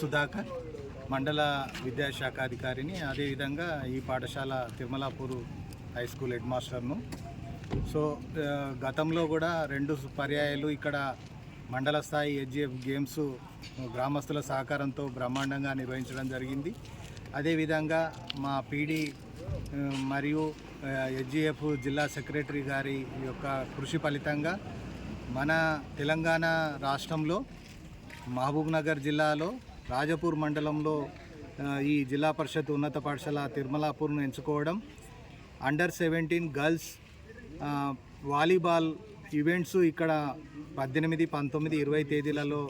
సుధాకర్ మండల విద్యాశాఖ అధికారిని అదేవిధంగా ఈ పాఠశాల తిరుమలాపూర్ హై స్కూల్ హెడ్ మాస్టర్ను. సో గతంలో కూడా రెండు పర్యాయాలు ఇక్కడ మండల స్థాయి హెచ్జిఎఫ్ గేమ్స్ గ్రామస్తుల సహకారంతో బ్రహ్మాండంగా నిర్వహించడం జరిగింది. అదేవిధంగా మా పీడి మరియు హెచ్జిఎఫ్ జిల్లా సెక్రటరీ గారి యొక్క కృషి ఫలితంగా మన తెలంగాణ రాష్ట్రంలో మహబూబ్ నగర్ జిల్లాలో రాజపూర్ మండలంలో ఈ జిల్లా పరిషత్ ఉన్నత పాఠశాల తిరుమలాపూర్ను ఎంచుకోవడం under seventeen girls volleyball events ఇక్కడ పద్దెనిమిది పంతొమ్మిది ఇరవై తేదీలలో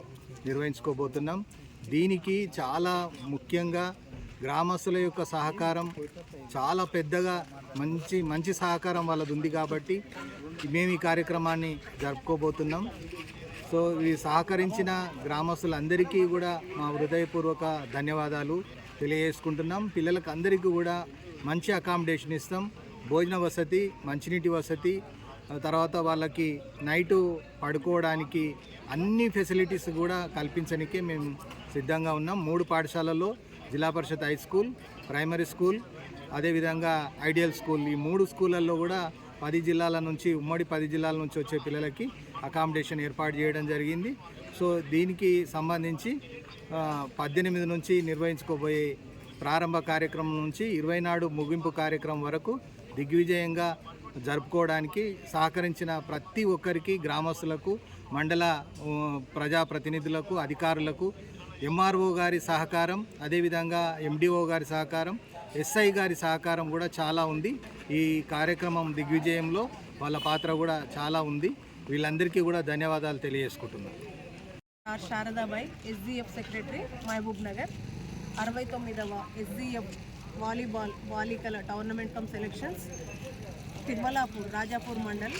నిర్వహించుకోబోతున్నాం. దీనికి చాలా ముఖ్యంగా గ్రామస్తుల యొక్క సహకారం చాలా పెద్దగా మంచి మంచి సహకారం వాళ్ళది ఉంది కాబట్టి మేము ఈ కార్యక్రమాన్ని జరుపుకోబోతున్నాం. సో ఈ సహకరించిన గ్రామస్తులందరికీ కూడా మా హృదయపూర్వక ధన్యవాదాలు తెలియజేసుకుంటున్నాం. పిల్లలకు అందరికీ కూడా మంచి అకామిడేషన్ ఇస్తాం. భోజన వసతి మంచినీటి వసతి తర్వాత వాళ్ళకి నైటు పడుకోవడానికి అన్ని ఫెసిలిటీస్ కూడా కల్పించడానికే మేము సిద్ధంగా ఉన్నాం. మూడు పాఠశాలల్లో zilla parishad high school primary school అదేవిధంగా ఐడియల్ స్కూల్. ఈ మూడు స్కూళ్ళల్లో కూడా పది జిల్లాల నుంచి ఉమ్మడి పది జిల్లాల నుంచి వచ్చే పిల్లలకి అకామిడేషన్ ఏర్పాటు చేయడం జరిగింది. సో దీనికి సంబంధించి పద్దెనిమిది నుంచి నిర్వహించుకోబోయే ప్రారంభ కార్యక్రమం నుంచి ఇరవై నాడు ముగింపు కార్యక్రమం వరకు దిగ్విజయంగా జరుపుకోవడానికి సహకరించిన ప్రతి ఒక్కరికి గ్రామస్తులకు మండల ప్రజాప్రతినిధులకు అధికారులకు ఎంఆర్ఓ గారి సహకారం అదేవిధంగా ఎండిఓ గారి సహకారం ఎస్ఐ గారి సహకారం కూడా చాలా ఉంది. ఈ కార్యక్రమం దిగ్విజయంలో వాళ్ళ పాత్ర కూడా చాలా ఉంది. వీళ్ళందరికీ కూడా ధన్యవాదాలు తెలియజేసుకుంటున్నాను. R Saradabai SDF secretary Mahabubnagar. అరవై తొమ్మిదవ ఎస్డిఎఫ్ వాలీబాల్ బాలికల tournament cum selections Tirumalapur Rajapur mandal.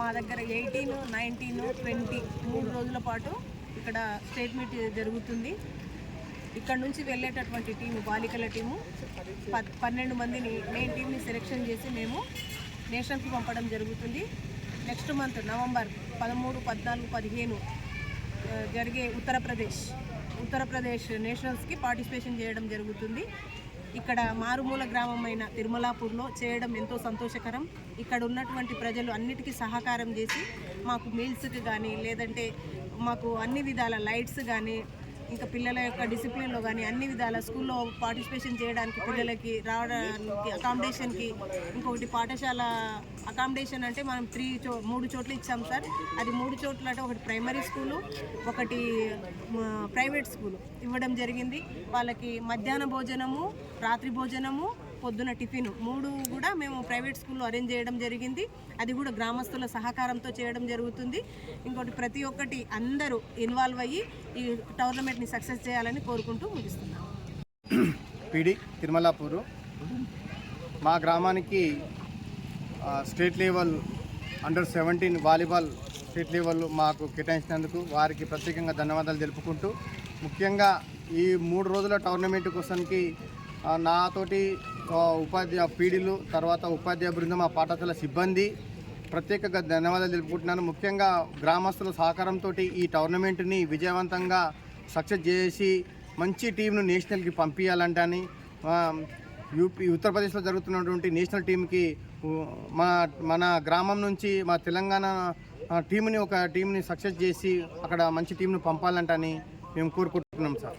మా దగ్గర ఎయిటీన్ నైన్టీన్ ట్వంటీ మూడు రోజుల పాటు ఇక్కడ స్టేట్ మీట్ జరుగుతుంది. ఇక్కడ నుంచి వెళ్ళేటటువంటి టీము బాలికల టీము పన్నెండు మందిని మెయిన్ టీంని సెలెక్షన్ చేసి మేము నేషనల్కి పంపడం జరుగుతుంది. నెక్స్ట్ మంత్ నవంబర్ పదమూడు పద్నాలుగు పదిహేను జరిగే ఉత్తరప్రదేశ్ ఉత్తరప్రదేశ్ నేషనల్స్కి పార్టిసిపేషన్ చేయడం జరుగుతుంది. ఇక్కడ మారుమూల గ్రామమైన తిరుమలాపూర్లో చేయడం ఎంతో సంతోషకరం. ఇక్కడ ఉన్నటువంటి ప్రజలు అన్నిటికీ సహకారం చేసి మాకు మీల్స్కి కానీ లేదంటే మాకు అన్ని విధాల లైట్స్ కానీ ఇంకా పిల్లల యొక్క డిసిప్లిన్లో కానీ అన్ని విధాల స్కూల్లో పార్టిసిపేషన్ చేయడానికి పిల్లలకి రావడానికి అకామిడేషన్కి ఇంకొకటి పాఠశాల అకామిడేషన్ అంటే మనం త్రీ చో మూడు చోట్ల ఇచ్చాం సార్. అది మూడు చోట్ల అంటే ఒకటి ప్రైమరీ స్కూలు ఒకటి ప్రైవేట్ స్కూలు ఇవ్వడం జరిగింది. వాళ్ళకి మధ్యాహ్న భోజనము రాత్రి భోజనము పొద్దున టిఫిన్. మూడు కూడా మేము ప్రైవేట్ స్కూల్లో అరేంజ్ చేయడం జరిగింది. అది కూడా గ్రామస్తుల సహకారంతో చేయడం జరుగుతుంది. ఇంకోటి ప్రతి ఒక్కటి అందరూ ఇన్వాల్వ్ అయ్యి ఈ టోర్నమెంట్ని సక్సెస్ చేయాలని కోరుకుంటూ ముగిస్తున్నాం. పిడి తిరుమలాపూరు. మా గ్రామానికి state level under seventeen volleyball state level మాకు కేటాయించినందుకు వారికి ప్రత్యేకంగా ధన్యవాదాలు తెలుపుకుంటూ ముఖ్యంగా ఈ మూడు రోజుల టోర్నమెంట్ కోసానికి నాతోటి ఉపాధ్యాయ పీడీలు తర్వాత ఉపాధ్యాయ బృందం ఆ పాఠశాల సిబ్బంది. ప్రత్యేకంగా ధన్యవాదాలు తెలుపుకుంటున్నాను. ముఖ్యంగా గ్రామస్తుల సహకారంతో ఈ టోర్నమెంట్ని విజయవంతంగా సక్సెస్ చేసి మంచి టీంను నేషనల్కి పంపించాలంటని యూపీ ఉత్తరప్రదేశ్లో జరుగుతున్నటువంటి నేషనల్ టీంకి మన మన గ్రామం నుంచి మా తెలంగాణ టీంని ఒక టీంని సక్సెస్ చేసి అక్కడ మంచి టీంను పంపాలంటని మేము కోరుకుంటున్నాం సార్.